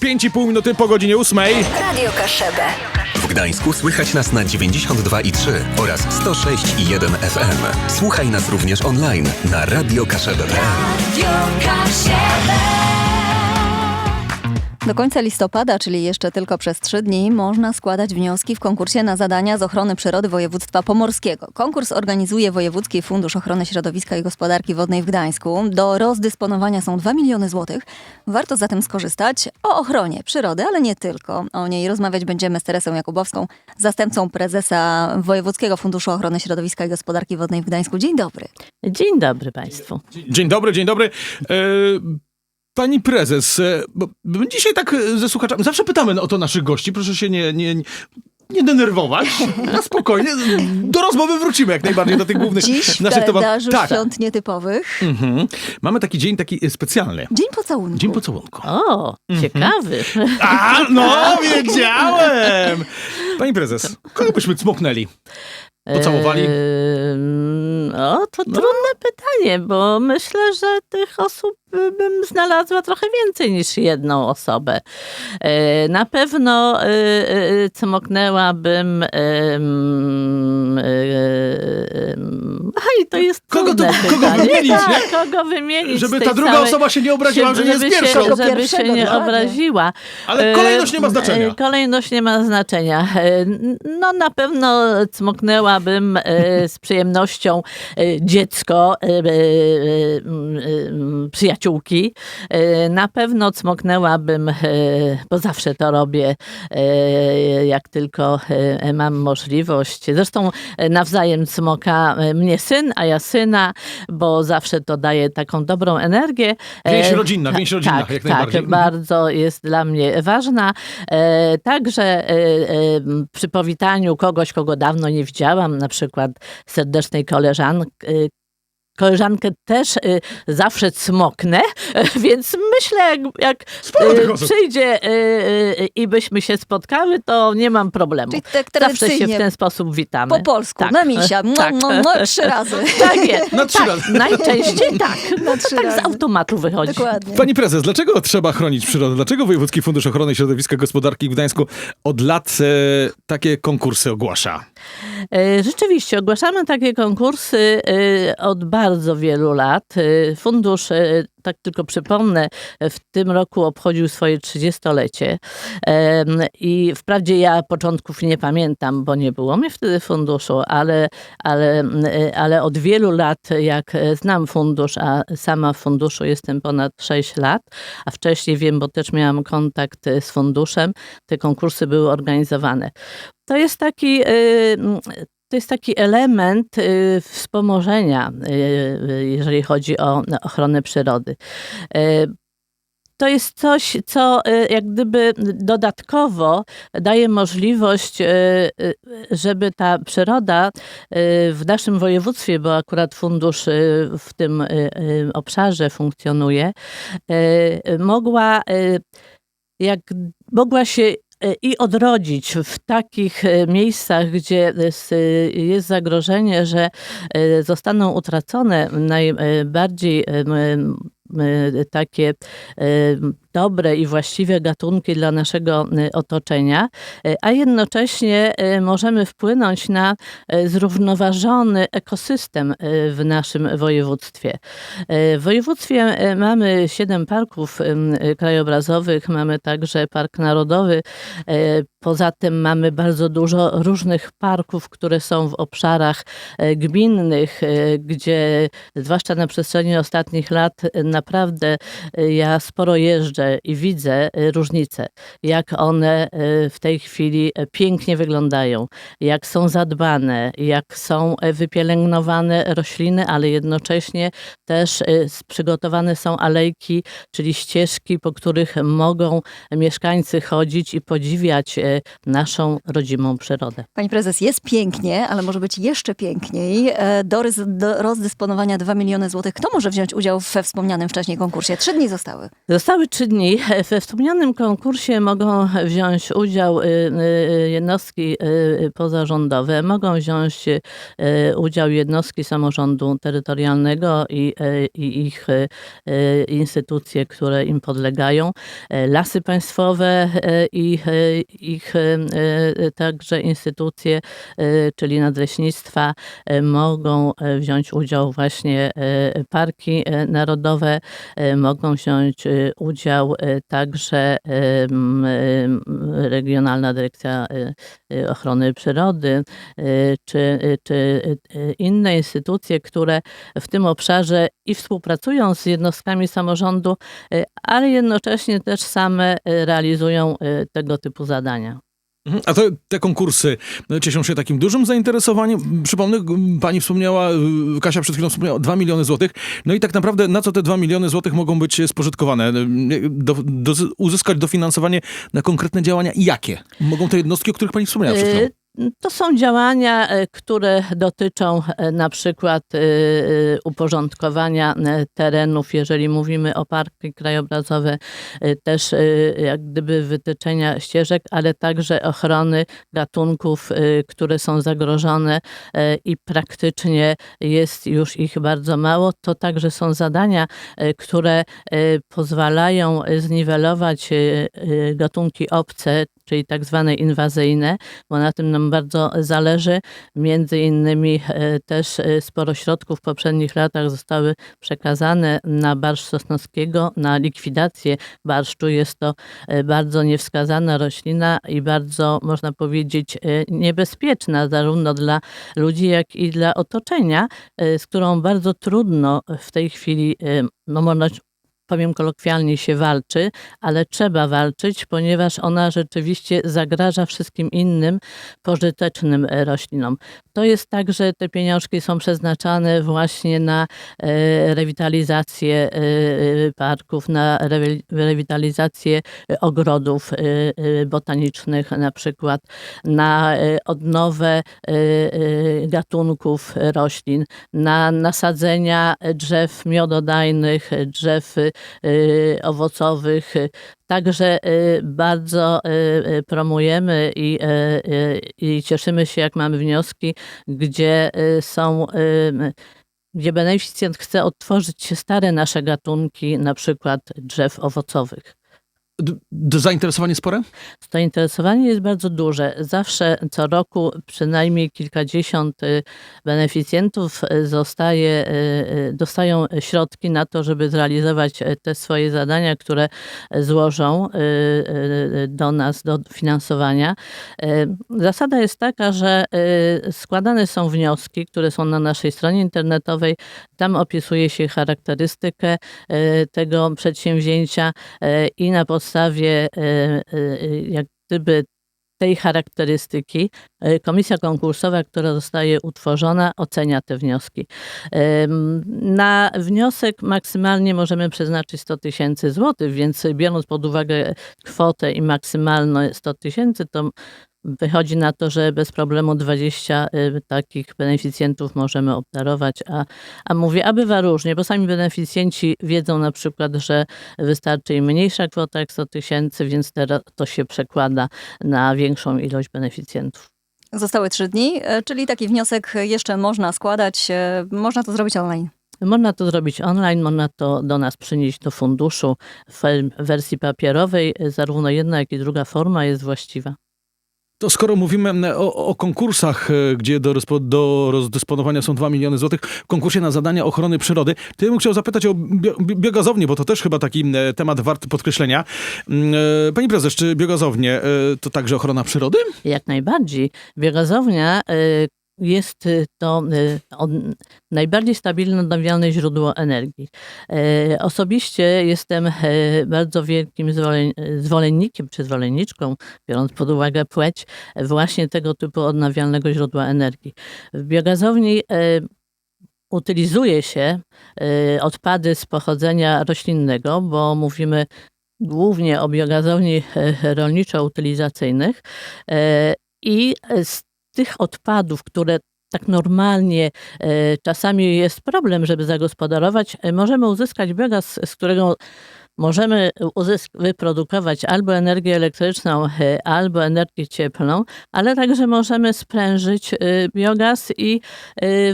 5,5 minuty po godzinie 8. Radio Kaszebę. W Gdańsku słychać nas na 92,3 oraz 106,1 FM. Słuchaj nas również online na radiokaszebe.pl. Do końca listopada, czyli jeszcze tylko przez trzy dni, można składać wnioski w konkursie na zadania z ochrony przyrody województwa pomorskiego. Konkurs organizuje Wojewódzki Fundusz Ochrony Środowiska i Gospodarki Wodnej w Gdańsku. Do rozdysponowania są 2 miliony złotych. Warto zatem skorzystać o ochronie przyrody, ale nie tylko. O niej rozmawiać będziemy z Teresą Jakubowską, zastępcą prezesa Wojewódzkiego Funduszu Ochrony Środowiska i Gospodarki Wodnej w Gdańsku. Dzień dobry. Dzień dobry Państwu. Dzień dobry, dzień dobry. E, pani prezes, e, bo dzisiaj tak e, ze słuchaczami, zawsze pytamy o to naszych gości, proszę się nie, nie, nie denerwować, na spokojnie. Do rozmowy wrócimy jak najbardziej do tych głównych Dziś naszych tematów. kalendarzu Tak. świąt nietypowych. Mhm. Mamy taki dzień taki specjalny. Dzień pocałunku. Dzień pocałunku. O, ciekawy. A, no, wiedziałem! Pani prezes, kogo byśmy cmoknęli? Pocałowali? Ehm, O, to trudne pytanie, bo myślę, że tych osób bym znalazła trochę więcej niż jedną osobę. E, Na pewno y, y, cmoknęłabym. Aj, to jest Kogo to- kogo wymienić, Tak, kogo wymienić? Żeby ta druga całej- osoba się nie obraziła, że nie jest żeby się- pierwszą. Kogo Żeby się nie obraziła. Ale E, kolejność nie ma znaczenia. e, Kolejność nie ma znaczenia. E, No na pewno cmoknęłabym z przyjemnością dziecko przyjaciółki. Na pewno cmoknęłabym, bo zawsze to robię, jak tylko mam możliwość. Zresztą nawzajem cmoka mnie syn, a ja syna, bo zawsze to daje taką dobrą energię. E, Więź rodzinna, więź ta- rodzinna, tak, jak najbardziej. Tak, bardzo jest dla mnie ważna. E, także e, e, przy powitaniu kogoś, kogo dawno nie widziałam, na przykład serdecznej koleżanki, Koleżankę też y, zawsze cmoknę, więc myślę, jak, jak y, przyjdzie y, y, i byśmy się spotkały, to nie mam problemu. Czyli tak Zawsze się w ten sposób witamy. Po polsku, Tak. na misia. Mua, Tak. mua, mua, trzy razy. Tak jest. Na trzy tak, razy. Najczęściej tak. Na trzy tak razy. z automatu wychodzi. Dokładnie. Pani prezes, dlaczego trzeba chronić przyrodę? Dlaczego Wojewódzki Fundusz Ochrony Środowiska Gospodarki w Gdańsku od lat e, takie konkursy ogłasza? E, Rzeczywiście, ogłaszamy takie konkursy e, od bardzo wielu lat. Fundusz, tak tylko przypomnę, w tym roku obchodził swoje 30-lecie Em, i wprawdzie ja początków nie pamiętam, bo nie było mnie wtedy funduszu, ale, ale, e, ale od wielu lat, jak e, znam fundusz, a sama w funduszu jestem ponad 6 lat, a wcześniej wiem, bo też miałam kontakt e, z funduszem, te konkursy były organizowane. To jest taki, to jest taki element y, wspomożenia, y, y, jeżeli chodzi o ochronę przyrody. To jest coś, co jak gdyby dodatkowo daje możliwość, żeby ta przyroda w naszym województwie, bo akurat fundusz w tym obszarze funkcjonuje, mogła jak mogła się i odrodzić w takich e, miejscach, gdzie jest, e, jest zagrożenie, że zostaną utracone najbardziej takie dobre i właściwe gatunki dla naszego e, otoczenia, e, a jednocześnie e, możemy wpłynąć na zrównoważony ekosystem w naszym województwie. W województwie mamy siedem parków krajobrazowych, mamy także Park Narodowy. Poza tym mamy bardzo dużo różnych parków, które są w obszarach gminnych, gdzie zwłaszcza na przestrzeni ostatnich lat naprawdę ja sporo jeżdżę i widzę e, różnice, jak one e, w tej chwili e, pięknie wyglądają, jak są zadbane, jak są wypielęgnowane rośliny, ale jednocześnie też przygotowane są alejki, czyli ścieżki, po których mogą mieszkańcy chodzić i podziwiać naszą rodzimą przyrodę. Pani prezes, jest pięknie, ale może być jeszcze piękniej. E, Do, do rozdysponowania 2 miliony złotych. Kto może wziąć udział we wspomnianym wcześniej konkursie? Trzy dni zostały. Zostały trzy dni dni. We wspomnianym konkursie mogą wziąć udział y, y, jednostki y, pozarządowe, mogą wziąć udział jednostki samorządu terytorialnego i, i ich instytucje, które im podlegają, y, lasy państwowe y, i ich także instytucje, czyli nadleśnictwa, y, mogą wziąć udział właśnie parki narodowe, mogą wziąć udział także y, y, Regionalna Dyrekcja y, y, Ochrony Przyrody, czy, czy inne instytucje, które w tym obszarze i współpracują z jednostkami samorządu, ale jednocześnie też same realizują tego typu zadania. Mhm. A to, te konkursy no, cieszą się takim dużym zainteresowaniem. Przypomnę, pani wspomniała, y, Kasia przed chwilą wspomniała, 2 miliony złotych. No i tak naprawdę na co te 2 miliony złotych mogą być spożytkowane? Do, do, uzyskać dofinansowanie na konkretne działania jakie? Mogą te jednostki, o których pani wspomniała przed chwilą? To są działania, e, które dotyczą e, na przykład e, uporządkowania terenów, jeżeli mówimy o parki krajobrazowe, też jak gdyby wytyczenia ścieżek, ale także ochrony gatunków, które są zagrożone i praktycznie jest już ich bardzo mało. To także są zadania, które pozwalają zniwelować gatunki obce, czyli tak zwane inwazyjne, bo na tym nam bardzo zależy. Między innymi e, też e, sporo środków w poprzednich latach zostały przekazane na barszcz sosnowskiego, na likwidację barszczu. Jest to e, bardzo niewskazana roślina i bardzo, można powiedzieć, niebezpieczna zarówno dla ludzi, jak i dla otoczenia, z którą bardzo trudno w tej chwili, no można powiem kolokwialnie, się walczy, ale trzeba walczyć, ponieważ ona rzeczywiście zagraża wszystkim innym pożytecznym e, roślinom. To jest tak, że te pieniążki są przeznaczane właśnie na e, rewitalizację e, parków, na rewi- rewitalizację ogrodów botanicznych na przykład, na odnowę gatunków roślin, na nasadzenia drzew miododajnych, drzew owocowych. Także e, bardzo e, promujemy i, i cieszymy się, jak mamy wnioski, gdzie są gdzie beneficjent chce odtworzyć stare nasze gatunki, na przykład drzew owocowych. Zainteresowanie spore? Zainteresowanie jest bardzo duże. Zawsze co roku przynajmniej kilkadziesiąt y, beneficjentów y, zostaje, y, dostają środki na to, żeby zrealizować te swoje zadania, które złożą do nas, do finansowania. Zasada jest taka, że składane są wnioski, które są na naszej stronie internetowej. Tam opisuje się charakterystykę tego przedsięwzięcia i na podstawie y, y, jak gdyby tej charakterystyki y, komisja konkursowa, która zostaje utworzona, ocenia te wnioski. Na wniosek maksymalnie możemy przeznaczyć 100 tysięcy złotych, więc biorąc pod uwagę kwotę i maksymalne 100 tysięcy, to wychodzi na to, że bez problemu 20 y, takich beneficjentów możemy obdarować, a, a mówię, a bywa różnie, bo sami beneficjenci wiedzą na przykład, że wystarczy im mniejsza kwota jak 100 tysięcy, więc teraz to się przekłada na większą ilość beneficjentów. Zostały trzy dni, e, czyli taki wniosek jeszcze można składać. e, Można to zrobić online. Można to zrobić online, można to do nas przynieść do funduszu w wersji papierowej. Zarówno jedna, jak i druga forma jest właściwa. To skoro mówimy o, o konkursach, e, gdzie do, do rozdysponowania są 2 miliony złotych, w konkursie na zadania ochrony przyrody, to ja bym chciał zapytać o bio, bi- biogazownię, bo to też chyba taki m, temat wart podkreślenia. E, Pani prezes, czy biogazownie e, to także ochrona przyrody? Jak najbardziej. Biogazownia jest y, to y, najbardziej stabilne odnawialne źródło energii. Y, Osobiście jestem y, bardzo wielkim zwolennikiem czy zwolenniczką, biorąc pod uwagę płeć, właśnie tego typu odnawialnego źródła energii. W biogazowni y, utylizuje się odpady z pochodzenia roślinnego, bo mówimy głównie o biogazowni rolniczo-utylizacyjnych i z tych odpadów, które tak normalnie e, czasami jest problem, żeby zagospodarować, e, możemy uzyskać biogaz, z którego możemy uzysk- wyprodukować albo energię elektryczną, e, albo energię cieplną, ale także możemy sprężyć biogaz i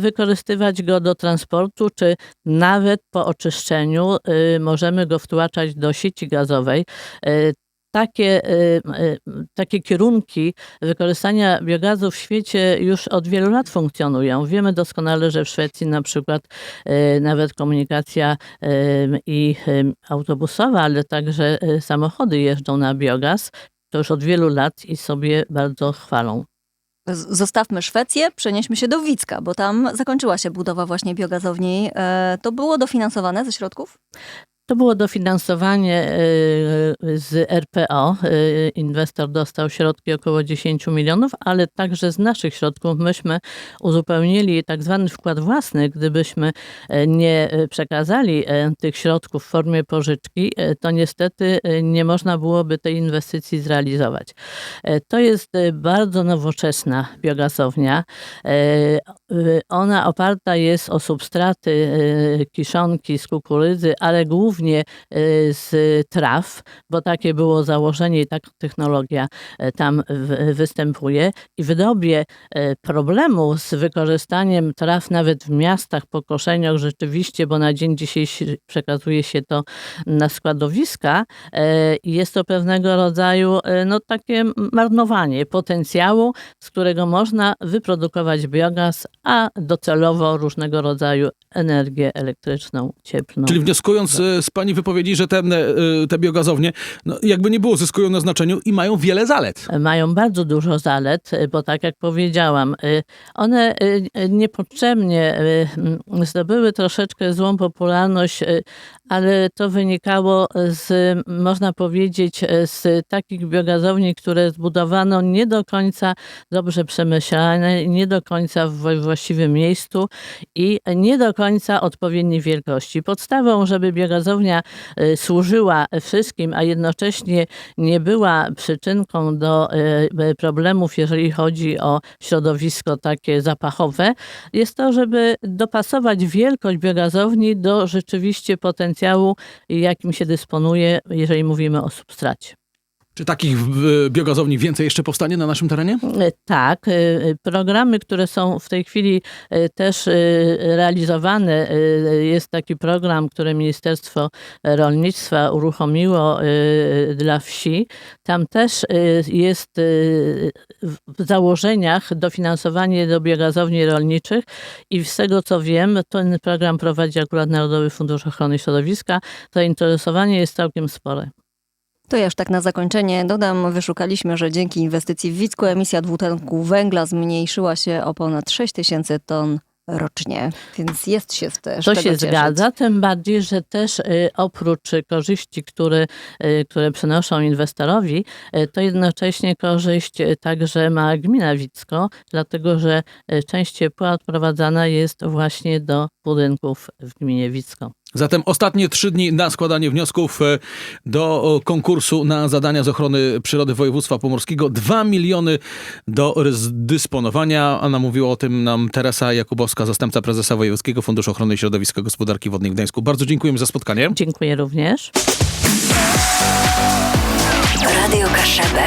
wykorzystywać go do transportu, czy nawet po oczyszczeniu możemy go wtłaczać do sieci gazowej. Takie, e, e, takie kierunki wykorzystania biogazu w świecie już od wielu lat funkcjonują. Wiemy doskonale, że w Szwecji na przykład e, nawet komunikacja i autobusowa, ale także samochody jeżdżą na biogaz. To już od wielu lat i sobie bardzo chwalą. Zostawmy Szwecję, przenieśmy się do Wicka, bo tam zakończyła się budowa właśnie biogazowni. E, To było dofinansowane ze środków? To było dofinansowanie e, z RPO. E, Inwestor dostał środki około 10 milionów, ale także z naszych środków myśmy uzupełnili tak zwany wkład własny. Gdybyśmy e, nie przekazali tych środków w formie pożyczki, to niestety nie można byłoby tej inwestycji zrealizować. To jest bardzo nowoczesna biogazownia. Ona oparta jest o substraty kiszonki z kukurydzy, ale głównie e, z traw, bo takie było założenie i taka technologia e, tam występuje. I w dobie e, problemu z wykorzystaniem traw nawet w miastach po koszeniach rzeczywiście, bo na dzień dzisiejszy przekazuje się to na składowiska, e, jest to pewnego rodzaju no, takie marnowanie potencjału, z którego można wyprodukować biogaz, a docelowo różnego rodzaju energię elektryczną, cieplną. Czyli wnioskując e, z pani wypowiedzi, że te, e, te biogazownie no, jakby nie było zyskują na znaczeniu i mają wiele zalet. mają bardzo dużo zalet, y, bo tak jak powiedziałam, one niepotrzebnie zdobyły troszeczkę złą popularność, ale to wynikało z, można powiedzieć, z takich biogazowni, które zbudowano nie do końca dobrze przemyślane, nie do końca w właściwym miejscu i nie do końca odpowiedniej wielkości. Podstawą, żeby biogazownia y, służyła wszystkim, a jednocześnie nie była przyczynką do y, problemów, jeżeli chodzi o środowisko takie zapachowe, jest to, żeby dopasować wielkość biogazowni do rzeczywiście potencjału, jakim się dysponuje, jeżeli mówimy o substracie. Czy takich biogazowni więcej jeszcze powstanie na naszym terenie? E, Tak, e, e, programy, które są w tej chwili też realizowane, jest taki program, który Ministerstwo Rolnictwa uruchomiło dla wsi. Tam też jest w założeniach dofinansowanie do biogazowni rolniczych i z tego co wiem, ten program prowadzi akurat Narodowy Fundusz Ochrony Środowiska. Zainteresowanie jest całkiem spore. To ja już tak na zakończenie dodam, wyszukaliśmy, że dzięki inwestycji w Wicku emisja dwutlenku węgla zmniejszyła się o ponad 6 tysięcy ton rocznie, więc jest się też To się cieszyć. zgadza, tym bardziej, że też y, oprócz korzyści, które, y, które przynoszą inwestorowi, y, to jednocześnie korzyść także ma gmina Wicko, dlatego że część ciepła odprowadzana jest właśnie do budynków w gminie Wicko. Zatem ostatnie trzy dni na składanie wniosków e, do konkursu na zadania z ochrony przyrody województwa pomorskiego. Dwa miliony do dysponowania, a namówiła o tym nam Teresa Jakubowska, zastępca prezesa Wojewódzkiego Funduszu Ochrony Środowiska Gospodarki Wodnej w Gdańsku. Bardzo dziękujemy za spotkanie. Dziękuję również. Radio Kaszebę.